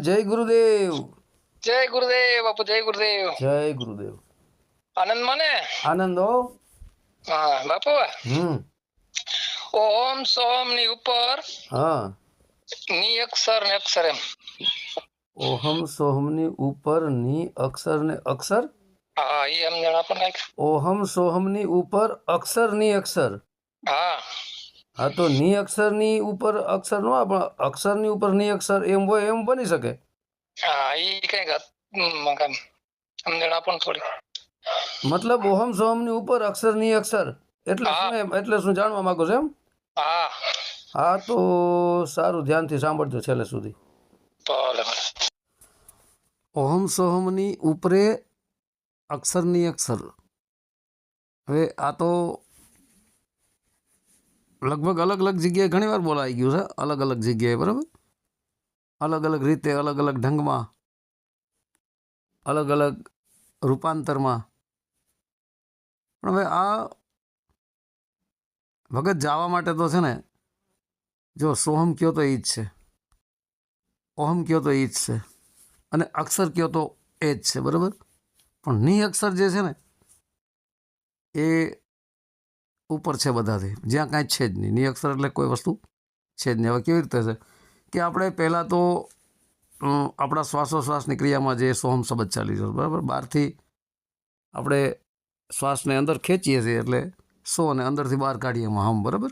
જય ગુરુદેવ. જય ગુરુદેવ બાપુ જય ગુરુદેવ. જય ગુરુદેવ. આનંદ મને? આનંદ હો. હા બાપુ. હમ. ઓમ સોમની ઉપર હા. ની અક્ષર ને અક્ષર એમ. ઓહમ સોહમની ઉપરની અક્ષર ને અક્ષર? હા એ એમ જણા પણ ઓહમ ઓહમ સોહમની ઉપર અક્ષરની અક્ષર. હા. હા તો ની અક્ષરની ઉપર અક્ષર નો પણ અક્ષરની ઉપરની અક્ષર એમ હોય એમ બની શકે? હા એ કંઈક સમજણ પણ થોડી. મતલબ ઓહમ સોહમની ઉપર અક્ષરની અક્ષર. એટલે હા. શું એમ? એટલે શું જાણવા માંગો છો એમ? હા. હા તો સારું ધ્યાનથી સાંભળજો છેલ્લે સુધી. ઓહમ સોહમની ઉપરે અક્ષરની અક્ષર. હવે આ તો લગભગ અલગ અલગ જગ્યાએ ઘણીવાર બોલાઈ ગયું છે. અલગ અલગ જગ્યાએ, બરાબર? અલગ અલગ રીતે, અલગ અલગ ઢંગમાં, અલગ અલગ રૂપાંતરમાં. પણ હવે આ ભગત જવા માટે તો છે ને, જો સોહમ કયો તો એ જ છે. ઓહમ કયો તો એ જ છે. અને અક્ષર કયો તો એ જ છે, બરાબર? પણ ની અક્ષર જે છે ને, એ ઉપર છે બધાથી. જ્યાં કાંઈ છે જ નહીં. નિયક્ષર એટલે કોઈ વસ્તુ છે જ નહીં. હવે કેવી રીતે છે? કે આપણે પહેલાં તો આપણા શ્વાસોશ્વાસની ક્રિયામાં જે સોહમ શબ્દ ચાલી છે, બરાબર? બહારથી આપણે શ્વાસને અંદર ખેંચીએ છીએ એટલે સો અને અંદરથી બહાર કાઢીએ એમાં હમ બરાબર?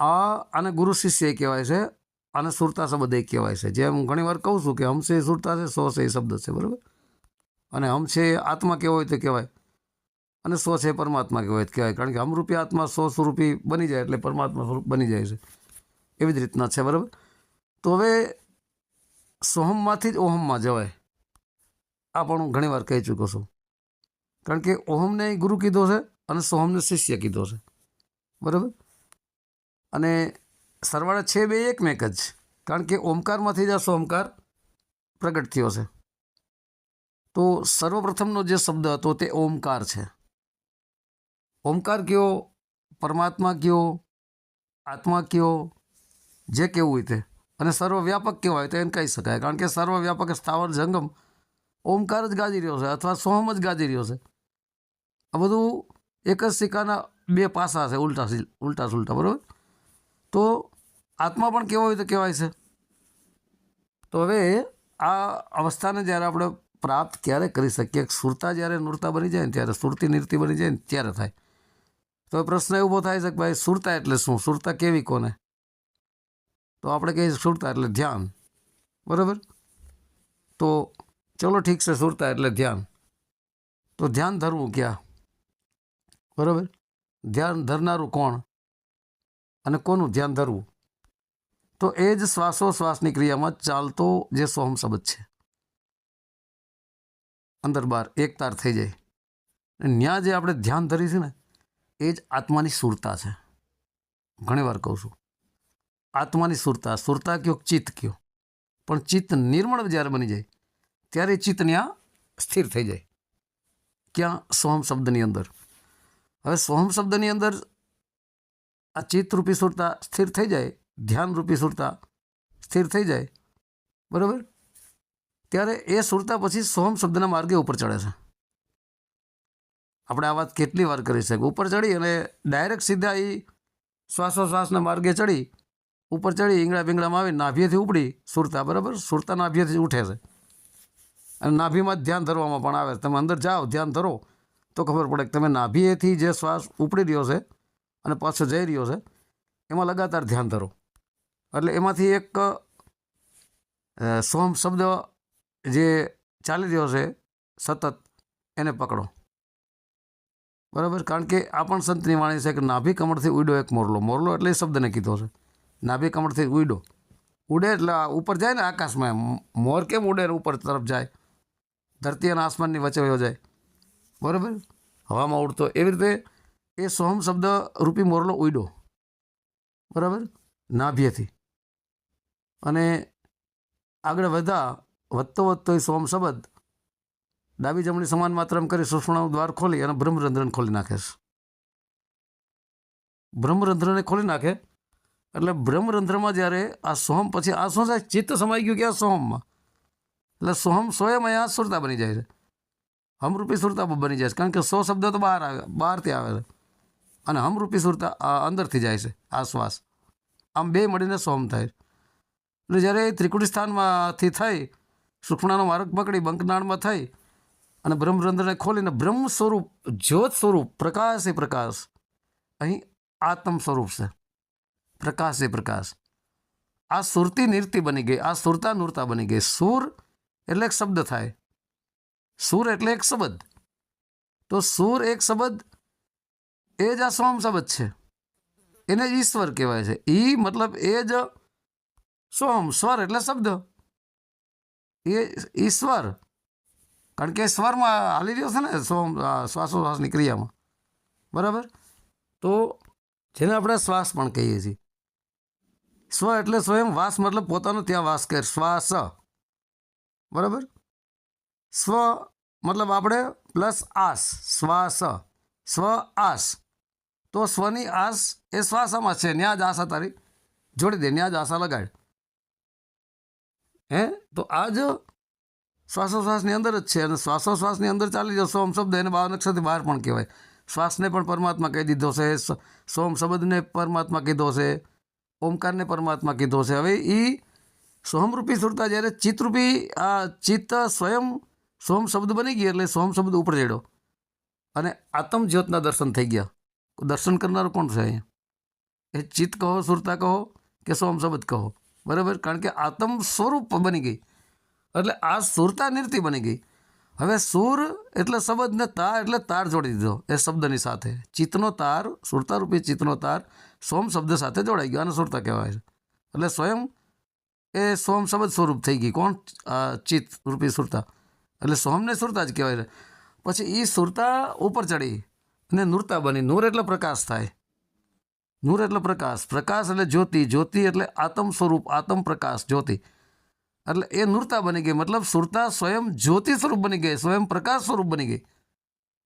આ આને ગુરુ શિષ્ય કહેવાય છે આને સુરતા શબ્દ એ કહેવાય છે. જેમ હું ઘણીવાર કહું છું કે હમશે એ સુરતા છે સો છે એ શબ્દ છે બરાબર? અને હમ છે આત્મા કેવો હોય તો કહેવાય. અને સો છે પરમાત્મા કહેવાય કહેવાય. કારણ કે અમરૂપી આત્મા સો સ્વરૂપી બની જાય એટલે પરમાત્મા સ્વરૂપ બની જાય છે. એવી જ રીતના છે, બરાબર? તો હવે સોહમમાંથી જ ઓહમમાં જવાય. આ પણ હું ઘણીવાર કહી ચૂક્યો છું. કારણ કે ઓહમને ગુરુ કીધો છે અને સોહમને શિષ્ય કીધો છે. બરાબર? અને સરવાળે છે બે એકમેક જ. કારણ કે ઓમકારમાંથી જ આ સોમકાર પ્રગટ થયો છે. તો સર્વપ્રથમનો જે શબ્દ હતો તે ઓમકાર છે. ઓમકાર કયો, પરમાત્મા કયો, આત્મા કયો, જે કેવું હોય તે. અને સર્વવ્યાપક કહેવાય તો એને કહી શકાય. કારણ કે સર્વવ્યાપક સ્થાવર જંગમ ઓમકાર જ ગાજી રહ્યો છે અથવા સોહમ જ ગાજી રહ્યો છે. આ બધું એક જ સિક્કાના બે પાસા છે, ઉલટા ઉલટા સુલટા, બરાબર? તો આત્મા પણ કેવો હોય તો કહેવાય છે? તો હવે આ અવસ્થાને જ્યારે આપણે પ્રાપ્ત ક્યારે કરી શકીએ. સુરતા જ્યારે નૂરતા બની જાય ને, ત્યારે સુરતી નિરતી બની જાય ને, ત્યારે થાય. તો પ્રશ્ન એવો થાય છે કે ભાઈ સુરતા એટલે શું? સુરતા કેવી કોને? તો આપણે કહીએ સુરતા એટલે ધ્યાન. બરાબર? તો ચલો ઠીક છે, સુરતા એટલે ધ્યાન. તો ધ્યાન ધરવું ક્યાં? બરાબર? ધ્યાન ધરનારું કોણ? અને કોનું ધ્યાન ધરવું? તો એ જ શ્વાસોશ્વાસની ક્રિયામાં ચાલતો જે સોહમ શબ્દ છે. અંદર બહાર એક તાર થઈ જાય. ન્યા જે આપણે ધ્યાન ધરીશું ને એ જ આત્માની સુરતા છે. ઘણીવાર કહું છું, આત્માની સુરતા સુરતા કયો, ચિત્ત કયો? પણ ચિત્ત નિર્મળ જ્યારે બની જાય, ત્યારે ચિત્ત ત્યાં સ્થિર થઈ જાય. ક્યાં? સ્વમ શબ્દની અંદર. હવે સ્વમ શબ્દની અંદર આ ચિત્તરૂપી સુરતા સ્થિર થઈ જાય, ધ્યાનરૂપી સુરતા સ્થિર થઈ જાય, બરાબર? ત્યારે એ સુરતા પછી સોમ શબ્દના માર્ગે ઉપર ચડે છે. આપણે આ વાત કેટલી વાર કરી શકીએ ઉપર ચડી અને ડાયરેક્ટ સીધા એ શ્વાસોશ્વાસના માર્ગે ચડી. ઉપર ચડી, ઈંગળા બિંગળામાં આવી નાભીએથી ઉપડી. સુરતા, બરાબર? સુરતા નાભીએથી ઉઠે છે. અને નાભીમાં જ ધ્યાન ધરવામાં પણ આવે તમે અંદર જાઓ, ધ્યાન ધરો. તો ખબર પડે કે તમે નાભીએથી જે શ્વાસ ઉપડી રહ્યો છે અને પાછો જઈ રહ્યો છે, એમાં લગાતાર ધ્યાન ધરો. એટલે એમાંથી એક સોમ શબ્દ જે ચાલી રહ્યો છે, સતત, એને પકડો. બરાબર? કારણ કે આ પણ સંતની વાણી છે કે નાભી કમળથી ઉડ્યો એક મોરલો. મોરલો એટલે એ શબ્દને કીધો છે. નાભી કમળથી ઉડ્યો. ઉડે એટલે ઉપર જાય ને આકાશમાં મોર કેમ ઉડે ઉપર તરફ જાય? ધરતી અને આસમાનની વચ્ચે વયો જાય બરાબર? હવામાં ઉડતો. એવી રીતે એ સોહમ શબ્દ રૂપી મોરલો ઉડ્યો. બરાબર? નાભ્યથી અને આગળ વધા વધતો વધતો એ સોમ શબ્દ ડાબી જમણી સમાન માત્રામાં કરી સુષ્મણાનું દ્વાર ખોલી અને બ્રહ્મરંધ્રને ખોલી નાખે છે. બ્રહ્મરંધ્રને ખોલી નાખે એટલે બ્રહ્મરંધ્રમાં જ્યારે આ સોહમ પછી આ શું થાય ચિત્ત સમાઈ ગયું કે આ સોહમમાં? એટલે સોહમ સ્વયં અહીંયા સુરતા બની જાય છે. હમરૂપી સુરતા બની જાય છે. કારણ કે સો શબ્દ તો બહાર આવે, બહારથી આવે છે. અને હમરૂપી સુરતા અંદરથી જાય છે આ આમ બે મળીને સોમ થાય એટલે જ્યારે એ ત્રિકુટી સ્થાનમાંથી થઈ સુખણાનો માર્ગ પકડી, બંકનાળમાં થઈ અને બ્રહ્મરંધ્રને ખોલીને બ્રહ્મ સ્વરૂપ જ્યોત સ્વરૂપ પ્રકાશ એ પ્રકાશ. અહીં આત્મ સ્વરૂપ છે. પ્રકાશ એ પ્રકાશ. આ સુરતી નિર્તિ બની ગઈ, આ સુરતા નૂરતા બની ગઈ. સુર એટલે એક શબ્દ થાય. સુર એટલે એક શબ્દ. તો સુર એક શબ્દ, એ જ આ સોમ શબ્દ છે. એને ઈશ્વર કહેવાય છે. ઈ મતલબ એ જ સોમ સ્વર એટલે શબ્દ. એ ઈશ્વર કારણ કે સ્વરમાં હાલી રહ્યો છે ને શ્વાસોશ્વાસની ક્રિયામાં બરાબર? તો જેને આપણે શ્વાસ પણ કહીએ છીએ. સ્વ એટલે સ્વયં વાસ મતલબ પોતાનો ત્યાં વાસ કર, શ્વાસ. બરાબર? સ્વ મતલબ આપણે પ્લસ આસ, શ્વાસ. સ્વ આસ. તો સ્વની આસ એ શ્વાસમાં છે. ન્યા જ આશા તારી. જોડી દે જ આશા લગાડ. હે? તો આ જ શ્વાસોશ્વાસની અંદર જ છે અને શ્વાસોશ્વાસની અંદર ચાલી જશે સોમ શબ્દ એને બાવન અક્ષરથી બહાર પણ કહેવાય. શ્વાસને પણ પરમાત્મા કહી દીધો છે સોમ શબ્દને પરમાત્મા કીધો છે, ઓમકારને પરમાત્મા કીધો છે. હવે એ સોમરૂપી સુરતા જ્યારે ચિત્તરૂપી આ ચિત્ત સ્વયં સોમ શબ્દ બની ગઈ એટલે સોમ શબ્દ ઉપર ચડ્યો. અને આત્મજ્યોતના દર્શન થઈ ગયા. દર્શન કરનારો કોણ છે અહીંયા? એ ચિત્ત કહો, સુરતા કહો કે સોમ શબ્દ કહો. બરાબર? કારણ કે આત્મ સ્વરૂપ બની ગઈ. એટલે આ સુરતા નિર્તિ બની ગઈ. હવે સુર એટલે શબ્દ ને તાર એટલે તાર જોડી દીધો. એ શબ્દની સાથે. ચિત્તનો તાર, સુરતારૂપી ચિત્તનો તાર સોમ શબ્દ સાથે જોડાઈ ગયો. અને સુરતા કહેવાય છે. એટલે સ્વયં એ સોમ શબ્દ સ્વરૂપ થઈ ગઈ. કોણ? ચિત્ત રૂપી સુરતા. એટલે સોમને સુરતા જ કહેવાય છે. પછી એ સુરતા ઉપર ચડી અને નૂરતા બની. નૂર એટલે પ્રકાશ થાય. નૂર એટલે પ્રકાશ. પ્રકાશ એટલે જ્યોતિ. જ્યોતિ એટલે આત્મ સ્વરૂપ આત્મ પ્રકાશ જ્યોતિ. એટલે એ નૂરતા બની ગઈ. મતલબ સુરતા સ્વયં જ્યોતિ સ્વરૂપ બની ગઈ, સ્વયં પ્રકાશ સ્વરૂપ બની ગઈ.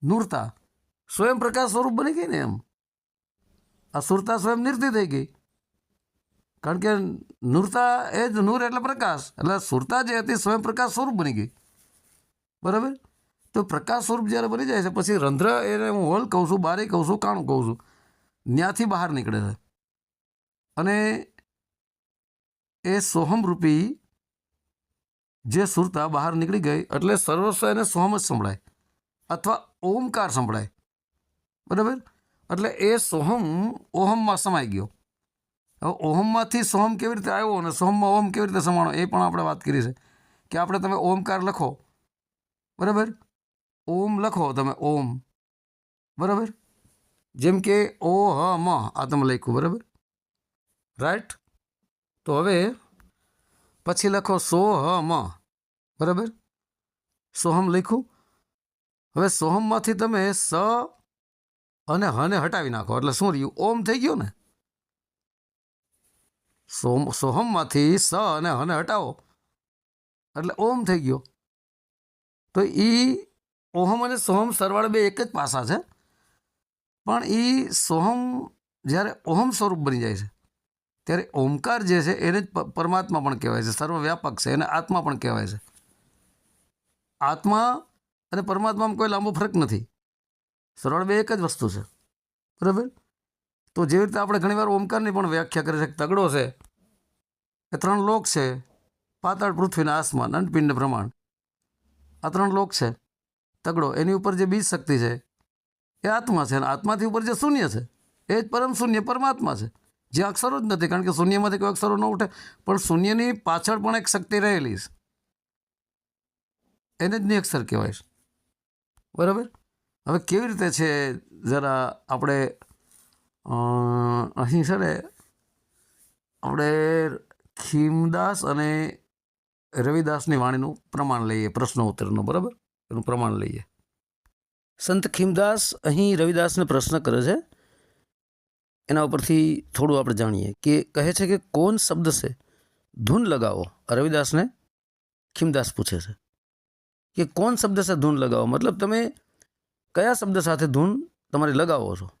નૂરતા સ્વયં પ્રકાશ સ્વરૂપ બની ગઈ ને એમ. આ સુરતા સ્વયં નિર્તિ થઈ ગઈ. કારણ કે નૂરતા એ જ નૂર એટલે પ્રકાશ. એટલે સુરતા જે હતી સ્વયં પ્રકાશ સ્વરૂપ બની ગઈ. બરાબર? તો પ્રકાશ સ્વરૂપ જ્યારે બની જાય છે, પછી રંધ્ર એને હું હોલ કહું છું, બારી કહું છું, કાણું કહું છું. ત્યાંથી બહાર નીકળે છે. અને એ સોહમરૂપી જે સુરતા બહાર નીકળી ગઈ એટલે સર્વસ્વ એને સોમ જ સંભળાય અથવા ઓમકાર સંભળાય. બરાબર? એટલે એ સોહમ ઓહમમાં સમાઈ ગયો. હવે ઓહમમાંથી સોહમ કેવી રીતે આવ્યો અને સોહમમાં ઓમ કેવી રીતે સમાણો એ પણ આપણે વાત કરી છે કે આપણે તમે ઓમકાર લખો. બરાબર? ઓમ લખો તમે ઓમ. બરાબર? જેમ કે ઓ હ મ આ તમે લખ્યું, બરાબર? રાઈટ? તો હવે પછી લખો સો હ મ બરાબર? સોહમ લખ્યું હવે સોહમમાંથી તમે સ અને હને હટાવી નાખો. એટલે શું રહ્યું? ઓમ થઈ ગયું ને? સોમ, સોહમમાંથી સ અને હને હટાવો. એટલે ઓમ થઈ ગયો. તો એ ઓહમ અને સોહમ સરવાળે બે એક જ પાસા છે. પણ એ સોહમ જ્યારે ઓહમ સ્વરૂપ બની જાય છે, ત્યારે ઓમકાર જે છે એને જ પરમાત્મા પણ કહેવાય છે. સર્વવ્યાપક છે, એને આત્મા પણ કહેવાય છે. આત્મા અને પરમાત્મામાં કોઈ લાંબો ફરક નથી. સરળ બે એક જ વસ્તુ છે. બરાબર? તો જેવી રીતે આપણે ઘણીવાર ઓમકારની પણ વ્યાખ્યા કરી છે તગડો છે, એ ત્રણ લોક છે. પાતાળ પૃથ્વીના આસમાન અંડપિંડ પ્રમાણ આ ત્રણ લોક છે. તગડો, એની ઉપર જે બીજ શક્તિ છે, એ આત્મા છે અને આત્માથી ઉપર જે શૂન્ય છે, એ જ પરમ શૂન્ય પરમાત્મા છે. જે અક્ષરો જ નથી, કારણ કે શૂન્યમાંથી કોઈ અક્ષરો ન ઉઠે. પણ શૂન્યની પાછળ પણ એક શક્તિ રહેલી છે. એને જ નિયક્ષર કહેવાય. બરાબર? હવે કેવી રીતે છે જરા આપણે અહીં છે ને, આપણે ખીમદાસ અને રવિદાસની વાણીનું પ્રમાણ લઈએ, પ્રશ્ન ઉત્તરનું, બરાબર? એનું પ્રમાણ લઈએ. સંત ખીમદાસ અહીં રવિદાસને પ્રશ્ન કરે છે. એના ઉપરથી થોડું આપણે જાણીએ કે કહે છે કે કોણ શબ્દ છે? ધૂન લગાવો. રવિદાસને ખીમદાસ પૂછે છે. કે કોણ શબ્દ સાથે ધૂન લગાવો? મતલબ તમે કયા શબ્દ સાથે ધૂન તમારે લગાવો છો?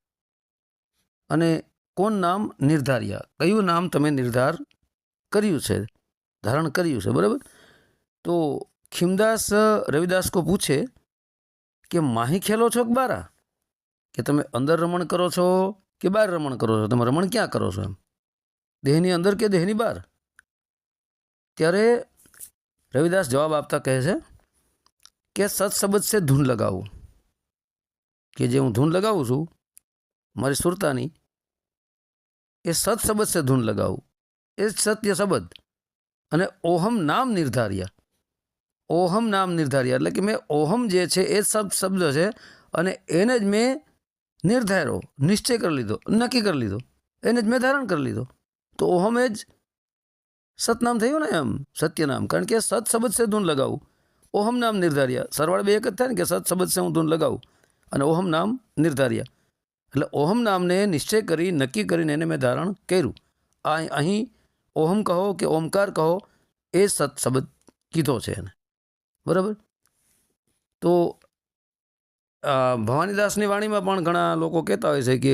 અને કોણ નામ નિર્ધાર્યા? કયું નામ તમે નિર્ધાર કર્યું છે? ધારણ કર્યું છે, બરાબર? તો ખીમદાસ, રવિદાસ કો પૂછે કે માહી ખેલો છો કે બારા કે તમે અંદર રમણ કરો છો કે બહાર રમણ કરો છો? તમે રમણ ક્યાં કરો છો એમ? દેહની અંદર કે દેહની બહાર? ત્યારે રવિદાસ જવાબ આપતા કહે છે કે સત્સબદ છે ધૂન લગાવું? કે જે હું ધૂન લગાવું છું, મારી સુરતાની, એ સત્સબદ છે ધૂન લગાવું. એ સત્ય શબ્દ. અને ઓહમ નામ નિર્ધાર્યા. ઓહમ નામ નિર્ધાર્યા. એટલે કે મેં ઓહમ જે છે એ શબ્દ શબ્દ છે અને એને જ મેં નિર્ધાર્યો, નિશ્ચય કરી લીધો, નક્કી કરી લીધો. એને જ મેં ધારણ કરી લીધો. તો ઓહમ એ જ સતનામ થયું ને એમ? સત્યનામ. કારણ કે સત શબ્દ છે ધૂન લગાવું. ઓહમ નામ નિર્ધાર્યા. સરવાળ બે એક જ થાય ને કે સત શબ્દ છે હું ધૂન લગાવું. અને ઓહમ નામ નિર્ધાર્યા. એટલે ઓહમ નામને નિશ્ચય કરી, નક્કી કરીને એને મેં ધારણ કર્યું. આ અહીં ઓહમ કહો કે ઓમકાર કહો, એ સત શબ્દ કીધો છે એને. બરાબર? તો ભવાનીદાસની વાણીમાં પણ ઘણા લોકો કહેતા હોય છે કે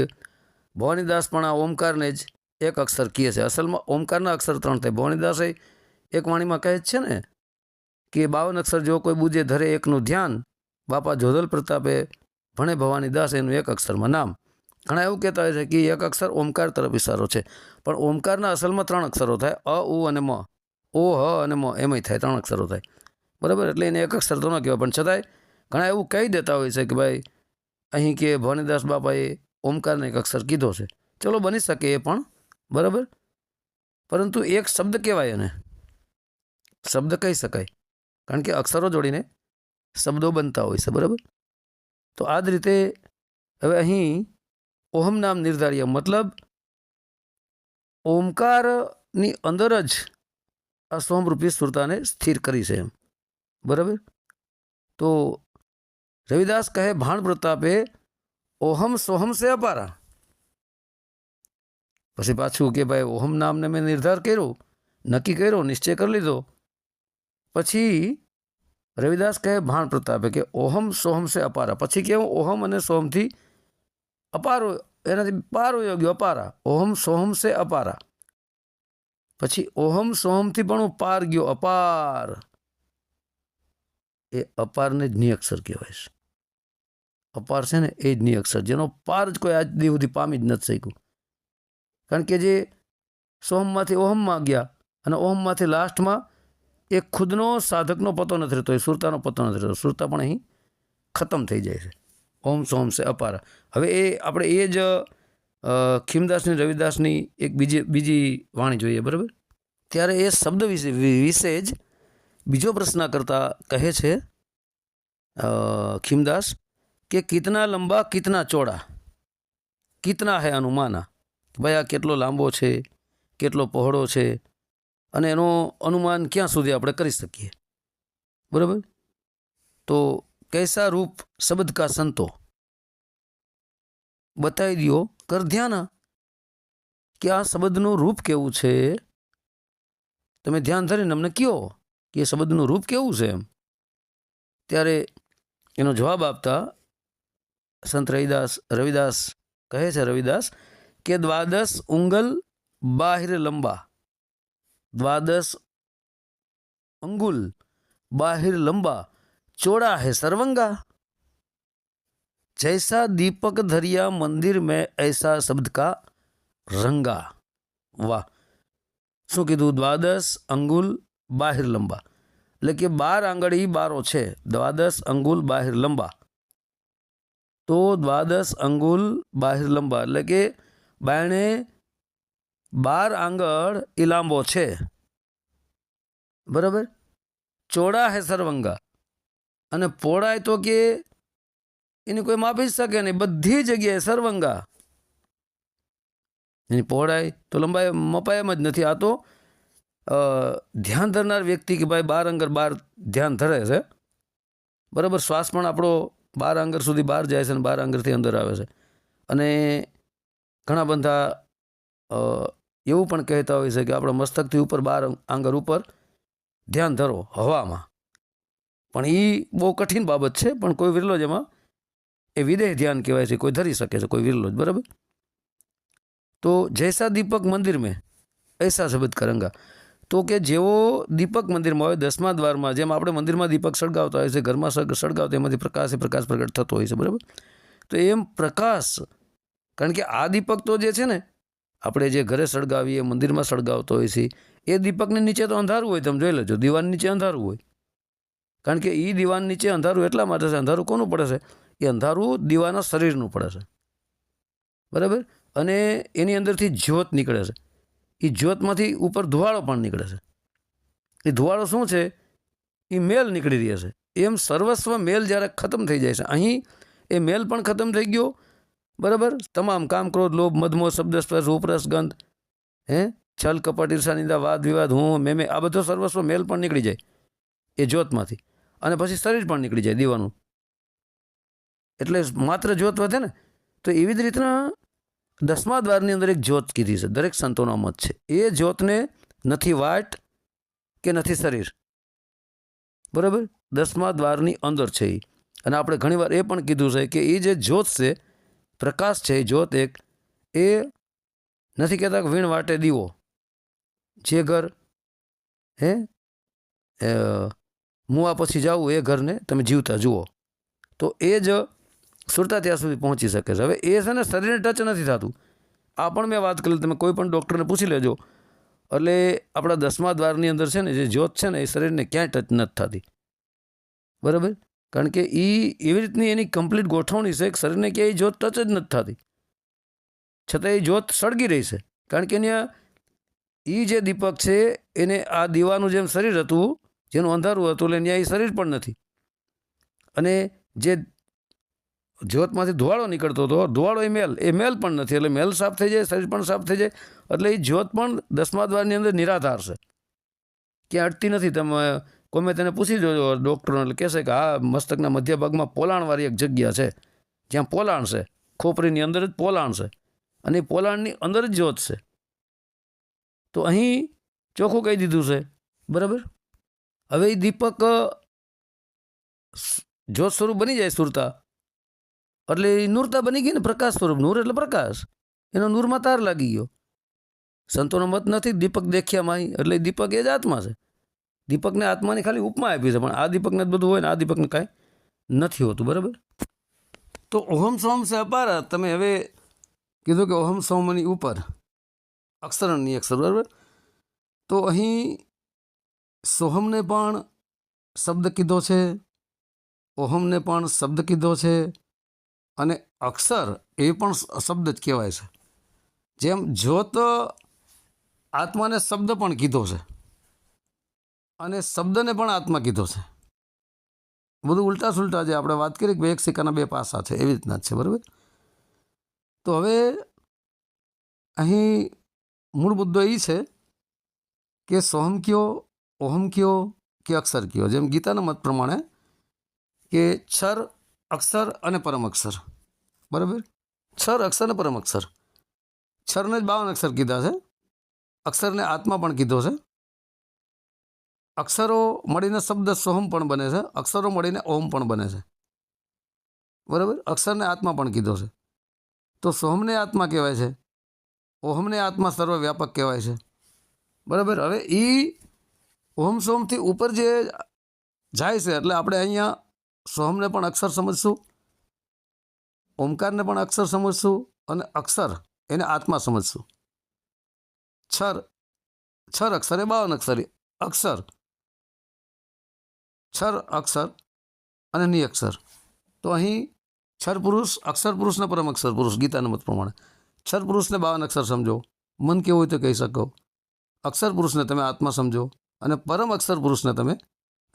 ભવાનીદાસ પણ આ ઓમકારને જ એક અક્ષર કહે છે. અસલમાં ઓમકારના અક્ષર ત્રણ થાય. ભવાનીદાસે એક વાણીમાં કહે છે ને કે બાવન અક્ષર જો કોઈ બુજે ધરે એકનું ધ્યાન, બાપા જોધલ પ્રતાપે ભણે ભવાની દાસ એનું એક અક્ષરમાં નામ. ઘણા એવું કહેતા હોય છે કે એક અક્ષર ઓમકાર તરફ ઇશારો છે, પણ ઓમકારના અસલમાં ત્રણ અક્ષરો થાય. અ, ઉ અને મ. ઓ, હ અને મ એમાંય થાય, ત્રણ અક્ષરો થાય. બરાબર? એટલે એને એક અક્ષર તો ન કહેવાય, પણ છતાંય ઘણા એવું કહી દેતા હોય છે કે ભાઈ, અહીં કે ભવાનીદાસ બાપાએ ઓમકારને એક અક્ષર કીધો છે. ચલો બની શકે એ પણ, બરાબર? પરંતુ એક શબ્દ કહેવાય એને. શબ્દ કહી શકાય. કારણ કે અક્ષરો જોડીને શબ્દો બનતા હોય છે, બરાબર? તો આ જ રીતે હવે અહીં ઓહમ નામ નિર્ધાર્ય, મતલબ ઓમકારની અંદર જ આ સોમરૂપી સુરતાને સ્થિર કરી છે એમ, બરાબર? તો રવિદાસ કહે, ભાણ પ્રતાપે ઓહમ સોહમ સે અપારા. પછી પાછું કે, ભાઈ, ઓહમ નામને મેં નિર્ધાર કર્યો, નક્કી કર્યો, નિશ્ચય કરી લીધો. પછી રવિદાસ કહે, ભાણ પ્રતાપે કે ઓહમ સોહમ સે અપારા. પછી કેવું ઓહમ અને સોહમથી અપારો, એનાથી પારો યોગ્ય અપારા. ઓહમ સોહમ સે અપારા. પછી, ઓહમ સોહમથી પણ હું પાર ગયો, અપાર. એ અપારને જ નિયક્ષર કહેવાય છે. અપાર છે ને, એ જ અક્ષર જેનો પાર જ કોઈ આજ દી સુધી પામી જ નથી શક્યું. કારણ કે જે સોહમમાંથી ઓહમમાં ગયા અને ઓહમમાંથી લાસ્ટમાં એ ખુદનો સાધકનો પતો નથી રહેતો, એ સુરતાનો પતો નથી રહેતો. સુરતા પણ અહીં ખતમ થઈ જાય છે. ઓમ સોમ સે અપાર. હવે એ આપણે એ જ ખીમદાસની, રવિદાસની એક બીજી બીજી વાણી જોઈએ, બરાબર? ત્યારે એ શબ્દ વિશે વિશે જ બીજો પ્રશ્ન કરતા કહે છે ખીમદાસ, કે કિતના લંબા, કિતના ચોડા? કિતના હે અનુમાના? ભાઈ આ કેટલો લાંબો છે, કેટલો પહોળો છે? અને એનો અનુમાન ક્યાં સુધી આપણે કરી શકીએ? બરાબર? તો કૈસા રૂપ શબ્દ કા સંતો? બતાવી દો કર ધ્યાન કે આ શબ્દનું રૂપ કેવું છે? તમે ધ્યાન ધરીને અમને કયો કે એ શબ્દનું રૂપ કેવું છે એમ? ત્યારે એનો જવાબ આપતા સંત રવિદાસ રવિદાસ કહે છે રવિદાસ કે દ્વાદશ ઉંગલ બાહિર લંબા. द्वादश अंगुल, बाहिर लंबा, चौड़ा है सर्वंगा। जैसा दीपक धरिया मंदिर में ऐसा शब्द का रंगा। वाह, सुखी दू द्वादश अंगुल, बाहिर लंबा। लेकिन बार आंगड़ी, बारो छे द्वादश अंगुल, बाहिर लंबा। तो द्वादश अंगुल, बाहिर लंबा। लेके बैणे બાર આંગળ એ લાંબો છે. બરાબર? ચોડા હે સર્વંગા. અને પહોળાઈ તો કે એની કોઈ માપી જ શકે નહીં. બધી જગ્યાએ સર્વંગા. એની પહોળાઈ તો લંબાઈ મપાય એમ જ નથી. આ તો ધ્યાન ધરનાર વ્યક્તિ કે ભાઈ બાર અંગર બાર ધ્યાન ધરે છે. બરાબર? શ્વાસ પણ આપણો બાર અંગર સુધી બહાર જાય છે અને બાર અંગરથી અંદર આવે છે. અને ઘણા બધા एवं कहता हुए कि आप मस्तक बार आंगर पर ध्यान धरो हवा में बहु कठिन बाबत है कोई विरलोज एम ए विदेह ध्यान कहवा कोई धरी सके कोई विरलोज बराबर तो जैसा दीपक मंदिर में ऐसा शब्द करंगा तो कि जो दीपक मंदिर में हो दसमा द्वार में जम आप मंदिर में दीपक सड़गवता है घर में सड़ सड़गवता प्रकाश प्रकाश प्रगट होता है बराबर तो एम प्रकाश कारण के आ दीपक तो जे है આપણે જે ઘરે સળગાવીએ, મંદિરમાં સળગાવતો હોય છે, એ દીપકની નીચે તો અંધારું હોય, તમે જોઈ લેજો દીવાન નીચે અંધારું હોય. કારણ કે એ દીવાન નીચે અંધારું એટલા માટે છે, અંધારું કોનું પડે છે? એ અંધારું દીવાના શરીરનું પડે છે. બરાબર? અને એની અંદરથી જ્યોત નીકળે છે. એ જ્યોતમાંથી ઉપર ધુવાળો પણ નીકળે છે. એ ધુવાળો શું છે? એ મેલ નીકળી રહી છે. એમ સર્વસ્વ મેલ જ્યારે ખતમ થઈ જાય છે, અહીં એ મેલ પણ ખતમ થઈ ગયો બરાબર? તમામ કામ, ક્રોધ, લોભ મધમો શબ્દ સ્પર્શ ઉપરસ, ગંધ, હે? છલ, કપટ, ઈર્ષા વાદ, વિવાદ, હું, મેં આ બધો સર્વસ્વ મેલ પણ નીકળી જાય એ જ્યોતમાંથી. અને પછી શરીર પણ નીકળી જાય દીવાનું. એટલે માત્ર જ્યોત વધે ને, તો એવી જ રીતના દસમા દ્વારની અંદર એક જ્યોત કીધી છે, દરેક સંતોનો મત છે. એ જ્યોતને નથી વાટ કે નથી શરીર. બરાબર? દસમા દ્વારની અંદર છે એ અને આપણે ઘણીવાર એ પણ કીધું છે કે એ જે જ્યોત છે પ્રકાશ છે જ્યોત એક એ નથી કહેતા કે વીણ વાટે દીવો. જે ઘર, હે? મુવા પછી જાવું એ ઘરને તમે જીવતા જુઓ. તો એ જ સુરતા ત્યાં સુધી પહોંચી શકે છે. હવે એ છે ને શરીરને ટચ નથી થતું. આ પણ મેં વાત કરી તમે કોઈ પણ ડૉક્ટરને પૂછી લેજો. એટલે આપણા દસમા દ્વારની અંદર છે ને જે જ્યોત છે ને એ શરીરને ક્યાંય ટચ નથી થતી. બરાબર? કારણ કે એ એવી રીતની એની કમ્પ્લીટ ગોઠવણી છે કે શરીરને ક્યાંય જોત ટચ જ નથી થતી. છતાં એ જ્યોત સળગી રહી છે. કારણ કે એની એ જે દીપક છે, એને આ દીવાનું જેમ શરીર હતું, જેનું અંધારું હતું, એટલે ત્યાં એ શરીર પણ નથી. અને જે જ્યોતમાંથી ધુવાળો નીકળતો હતો ધુવાળો એ મેલ એ મેલ પણ નથી, એટલે મેલ સાફ થઈ જાય, શરીર પણ સાફ થઈ જાય, એટલે એ જ્યોત પણ દસમા દ્વારની અંદર નિરાધાર છે. ક્યાં અટતી નથી, તમે કોઈ તેને પૂછી જોજો ડૉક્ટરને એટલે કહેશે કે આ મસ્તકના મધ્ય ભાગમાં પોલાણવાળી એક જગ્યા છે, જ્યાં પોલાણ છે. ખોપરીની અંદર જ પોલાણ છે. અને પોલાણની અંદર જ જ્યોત છે. તો અહીં ચોખ્ખું કહી દીધું છે. બરાબર? હવે એ દીપક જ્યોત સ્વરૂપ બની જાય સુરતા. એટલે એ નૂરતા બની ગઈ ને પ્રકાશ સ્વરૂપ. નૂર એટલે પ્રકાશ. એનો નૂરમાં તાર લાગી ગયો. સંતોનો મત નથી દીપક દેખ્યામાં એટલે દીપક એ જ આત્મા છે. દીપકને આત્માની ખાલી ઉપમા આપી છે, પણ આ દીપકને જ બધું હોય ને આ દીપકને કાંઈ નથી હોતું, બરાબર? તો ઓહમ સોમ સે અપાર, તમે હવે કીધું કે ઓહમ સોમની ઉપર અક્ષરની અક્ષર બરાબર? તો અહીં સોહમને પણ શબ્દ કીધો છે, ઓહમને પણ શબ્દ કીધો છે, અને અક્ષર એ પણ શબ્દ જ કહેવાય છે. જેમ જ્યોત આત્માને શબ્દ પણ કીધો છે. અને શબ્દને પણ આત્મા કીધો છે. બધું ઉલટા સુલટા જે આપણે વાત કરી કે એક સિક્કાના બે પાસા છે. એવી રીતના જ છે, બરાબર? તો હવે અહીં મૂળ મુદ્દો એ છે કે સોહમ કયો, ઓહમ કયો કે અક્ષર કયો? જેમ ગીતાના મત પ્રમાણે કે છર, અક્ષર અને પરમ અક્ષર. બરાબર? છર, અક્ષર અને પરમ અક્ષર. છરને જ બાવન અક્ષર કીધા છે. અક્ષરને આત્મા પણ કીધો છે. અક્ષરો મળીને શબ્દ સોહમ પણ બને છે, અક્ષરો મળીને ઓમ પણ બને છે. બરાબર? અક્ષરને આત્મા પણ કીધો છે. તો સોહમને આત્મા કહેવાય છે. ઓહમને આત્મા સર્વવ્યાપક કહેવાય છે. બરાબર? હવે એ ઓમ સોમથી ઉપર જે જાય છે, એટલે આપણે અહીંયા સોહમને પણ અક્ષર સમજશું, ઓમકારને પણ અક્ષર સમજશું અને અક્ષર એને આત્મા સમજશું. છર છર અક્ષર એ બાવન અક્ષરી અક્ષર. છર, અક્ષર અને નિઅક્ષર તો અહીં છર પુરુષ, અક્ષર પુરુષને પરમ અક્ષર પુરુષ, ગીતાના મત પ્રમાણે. છર પુરુષને બાવન અક્ષર સમજો. મન કેવું હોય તો કહી શકો. અક્ષર પુરુષને તમે આત્મા સમજો અને પરમ અક્ષર પુરુષને તમે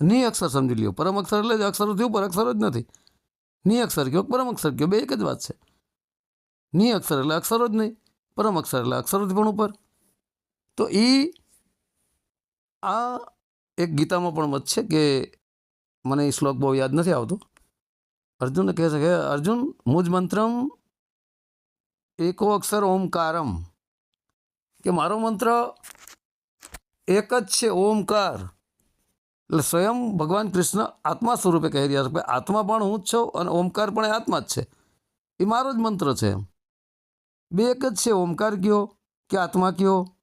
ની અક્ષર સમજી લ્યો. પરમ અક્ષર એટલે જ અક્ષરોથી ઉપર અક્ષર જ નથી. ની અક્ષર કયો, પરમ અક્ષર કયો, બે એક જ વાત છે. ની અક્ષર એટલે અક્ષરો જ નહીં, પરમ અક્ષર એટલે અક્ષરોથી પણ ઉપર. તો એ આ એક ગીતામાં પણ મત છે કે મને એ શ્લોક બહુ યાદ નથી આવતો. અર્જુનને કહે છે કે, અર્જુન, મુજ મંત્રમ એકો અક્ષર ઓમકારમ. કે મારો મંત્ર એક જ છે, ઓમકાર. એટલે સ્વયં ભગવાન કૃષ્ણ આત્મા સ્વરૂપે કહી રહ્યા છે આત્મા પણ હું જ છું અને ઓમકાર પણ એ આત્મા જ છે. એ મારો જ મંત્ર છે એમ. બે એક જ છે, ઓમકાર કયો કે આત્મા કયો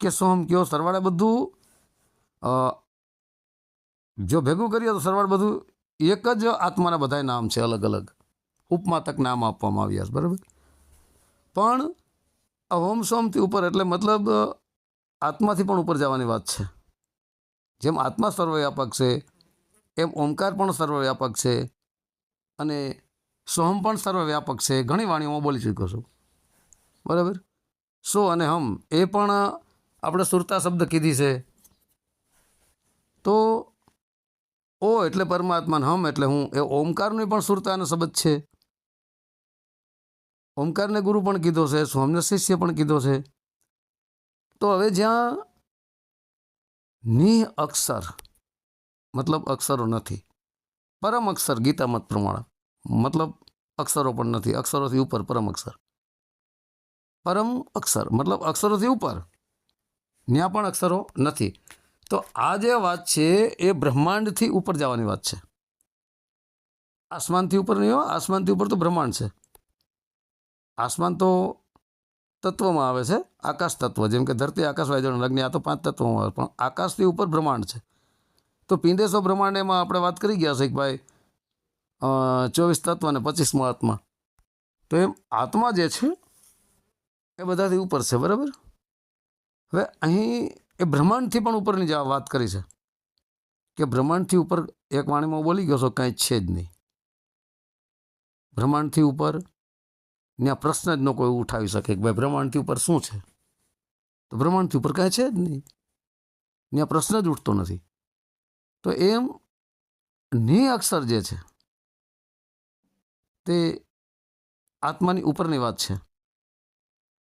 કે સોમ કયો? સરવાળે બધું જો ભેગું કરીએ તો સરવાળ બધું એક જ આત્માના બધાય નામ છે અલગ અલગ. ઉપમાતક નામ આપવામાં આવ્યા છે, બરાબર? પણ આ હોમ સોમથી ઉપર એટલે મતલબ આત્માથી પણ ઉપર જવાની વાત છે. જેમ આત્મા સર્વવ્યાપક છે, એમ ઓમકાર પણ સર્વવ્યાપક છે, અને સોહમ પણ સર્વવ્યાપક છે. ઘણી વાણી હું બોલી ચૂક્યો છું. બરાબર? સો અને હમ એ પણ આપણે સુરતા શબ્દ કીધી છે. તો ઓ એટલે પરમાત્મા હમ એટલે હું, એ ઓમકારની પણ સુરતાનો શબ્દ છે. ઓમકારને ગુરુ પણ કીધો છે, સ્વામને શિષ્ય પણ કીધો છે. તો હવે જ્યાં નિહ અક્ષર, મતલબ અક્ષરો નથી. પરમ અક્ષર ગીતા મત પ્રમાણે, મતલબ અક્ષરો પણ નથી, અક્ષરોથી ઉપર પરમ અક્ષર. પરમ અક્ષર, મતલબ અક્ષરોથી ઉપર ત્યાં પણ અક્ષરો નથી. તો આ જે વાત છે, એ બ્રહ્માંડથી ઉપર જવાની વાત છે. આસમાનથી ઉપર નહીં હો, આસમાનથી ઉપર તો બ્રહ્માંડ છે. આસમાન તો તત્વમાં આવે છે, આકાશ તત્વ. જેમ કે ધરતી, આકાશ વાયજણ લગ્ન, આ તો પાંચ તત્વમાં આવે પણ આકાશથી ઉપર બ્રહ્માંડ છે. તો પિંડેસો બ્રહ્માંડ એમાં આપણે વાત કરી ગયા છે કે ભાઈ ચોવીસ તત્વ અને પચીસમો આત્મા તો એમ આત્મા જે છે, એ બધાથી ઉપર છે, બરાબર? હવે અહીં એ બ્રહ્માંડથી પણ ઉપરની જે વાત કરી છે, કે બ્રહ્માંડથી ઉપર એક વાણીમાં બોલી ગયો છો, કાંઈ છે જ નહીં. બ્રહ્માંડથી ઉપર ત્યાં પ્રશ્ન જ ન કોઈ ઉઠાવી શકે કે ભાઈ બ્રહ્માંડથી ઉપર શું છે? તો બ્રહ્માંડથી ઉપર કાંઈ છે જ નહીં. ત્યાં પ્રશ્ન જ ઉઠતો નથી. તો એમ ની અક્ષર જે છે, તે આત્માની ઉપરની વાત છે.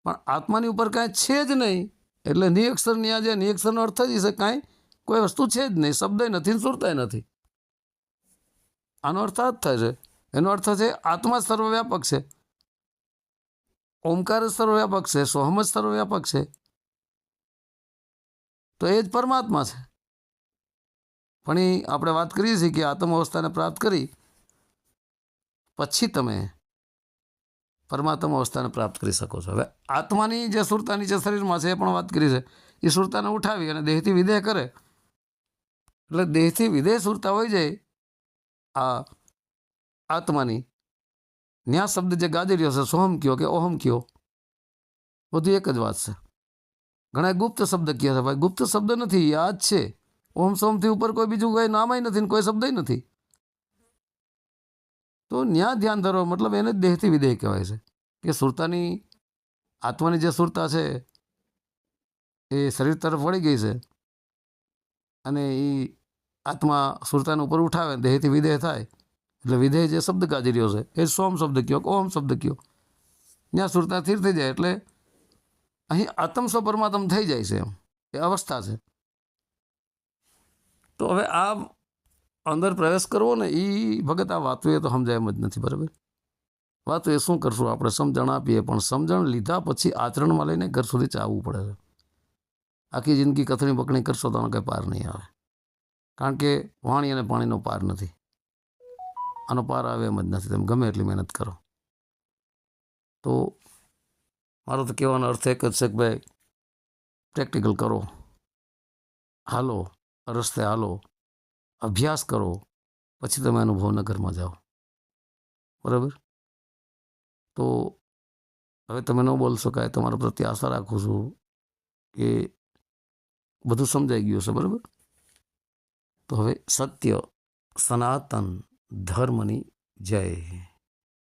પણ આત્માની ઉપર કાંઈ છે જ નહીં. એટલે નિયક્ષરની અક્ષર ન્યા જે નિયક્ષરનો અર્થ જ છે કાંઈ કોઈ વસ્તુ છે જ નહીં શબ્દ નથી સુરતાય નથી. આનો અર્થ આ જ થાય છે. એનો અર્થ છે આત્મા સર્વવ્યાપક છે. ઓમકાર સર્વવ્યાપક છે, સોહમ જ સર્વવ્યાપક છે. તો એ જ પરમાત્મા છે. પણ એ આપણે વાત કરીએ છીએ કે આત્મ અવસ્થાને પ્રાપ્ત કરી, પછી તમે પરમાત્મા અવસ્થાને પ્રાપ્ત કરી શકો છો. હવે આત્માની જે સુરતાની જે શરીરમાં છે એ પણ વાત કરી છે. એ સુરતાને ઉઠાવી અને દેહથી વિદેહ કરે. એટલે દેહથી વિદેહ સુરતા હોય જાય આ આત્માની. ન્યા શબ્દ જે રહ્યો છે, સોહમ કયો કે ઓહમ કયો? બધું એક જ વાત છે. ઘણા ગુપ્ત શબ્દ કહે છે, ભાઈ, ગુપ્ત શબ્દ નથી, યાદ છે. ઓમ સોમથી ઉપર કોઈ બીજું કોઈ નામય નથી ને કોઈ શબ્દ નથી. તો ન્યા ધ્યાન ધરો મતલબ એને દેહથી વિદેહ કહેવાય છે. કે સુરતાની આત્માની જે સુરતા છે, એ શરીર તરફ વળી ગઈ છે અને એ આત્મા સુરતાને ઉપર ઉઠાવે, દેહથી વિદેહ થાય. એટલે વિધેય જે શબ્દ રહ્યો છે, એ સોમ શબ્દ કયો ઓમ શબ્દ કયો? ત્યાં સુરતા સ્થિર થઈ જાય એટલે અહીં આત્મ સ્વ પરમાત્મ થઈ જાય છે એમ. એ અવસ્થા છે. તો હવે આ અંદર પ્રવેશ કરવો ને એ ભગત આ વાતો એ તો સમજાય એમ જ નથી, બરાબર? વાતો એ શું કરશું? આપણે સમજણ આપીએ, પણ સમજણ લીધા પછી આચરણમાં લઈને ઘર સુધી ચાવવું પડે છે. આખી જિંદગી કથણી બકણી કરશો તો કંઈ પાર નહીં આવે. કારણ કે વાણી અને પાણીનો પાર નથી. આનો પાર આવે એમ જ નથી. તમે ગમે એટલી મહેનત કરો. તો મારો તો કહેવાનો અર્થ એક જ છે કે ભાઈ પ્રેક્ટિકલ કરો. હાલો, રસ્તે હાલો. અભ્યાસ કરો, પછી તમે અનુભવ નગરમાં જાઓ. બરાબર? તો હવે તમે ન બોલશો કાંઈ તમારા પ્રત્યે આશા રાખું છું કે બધું સમજાઈ ગયું છે બરાબર? તો હવે સત્ય, સનાતન ધર્મની જય